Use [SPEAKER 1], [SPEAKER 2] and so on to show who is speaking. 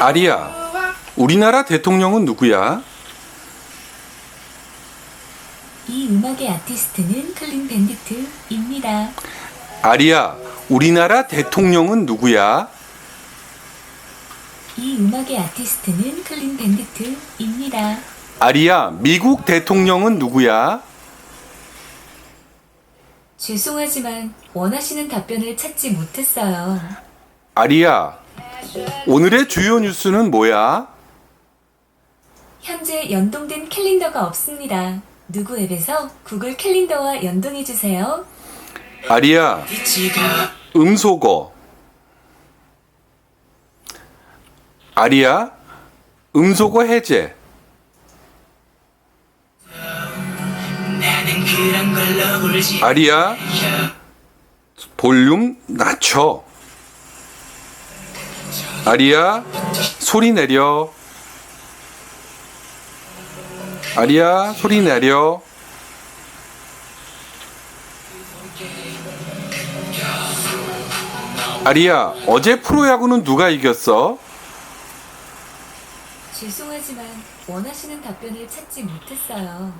[SPEAKER 1] 아리야, 우리나라 대통령은 누구야?
[SPEAKER 2] 이 음악의 아티스트는 클린 밴디트입니다.
[SPEAKER 1] 아리야, 우리나라 대통령은 누구야?
[SPEAKER 2] 이 음악의 아티스트는 클린 밴디트입니다.
[SPEAKER 1] 아리야, 미국 대통령은 누구야?
[SPEAKER 2] 죄송하지만 원하시는 답변을 찾지 못했어요.
[SPEAKER 1] 아리야, 오늘의 주요 뉴스는 뭐야?
[SPEAKER 2] 현재 연동된 캘린더가 없습니다. 누구 앱에서 구글 캘린더와 연동해 주세요.
[SPEAKER 1] 아리야, 음소거. 아리야, 음소거 해제. 아리야, 볼륨 낮춰. 아리야, 소리 내려. 아리야, 소리 내려. 아리야, 어제 프로야구는 누가 이겼어?
[SPEAKER 2] 죄송하지만 원하시는 답변을 찾지 못했어요.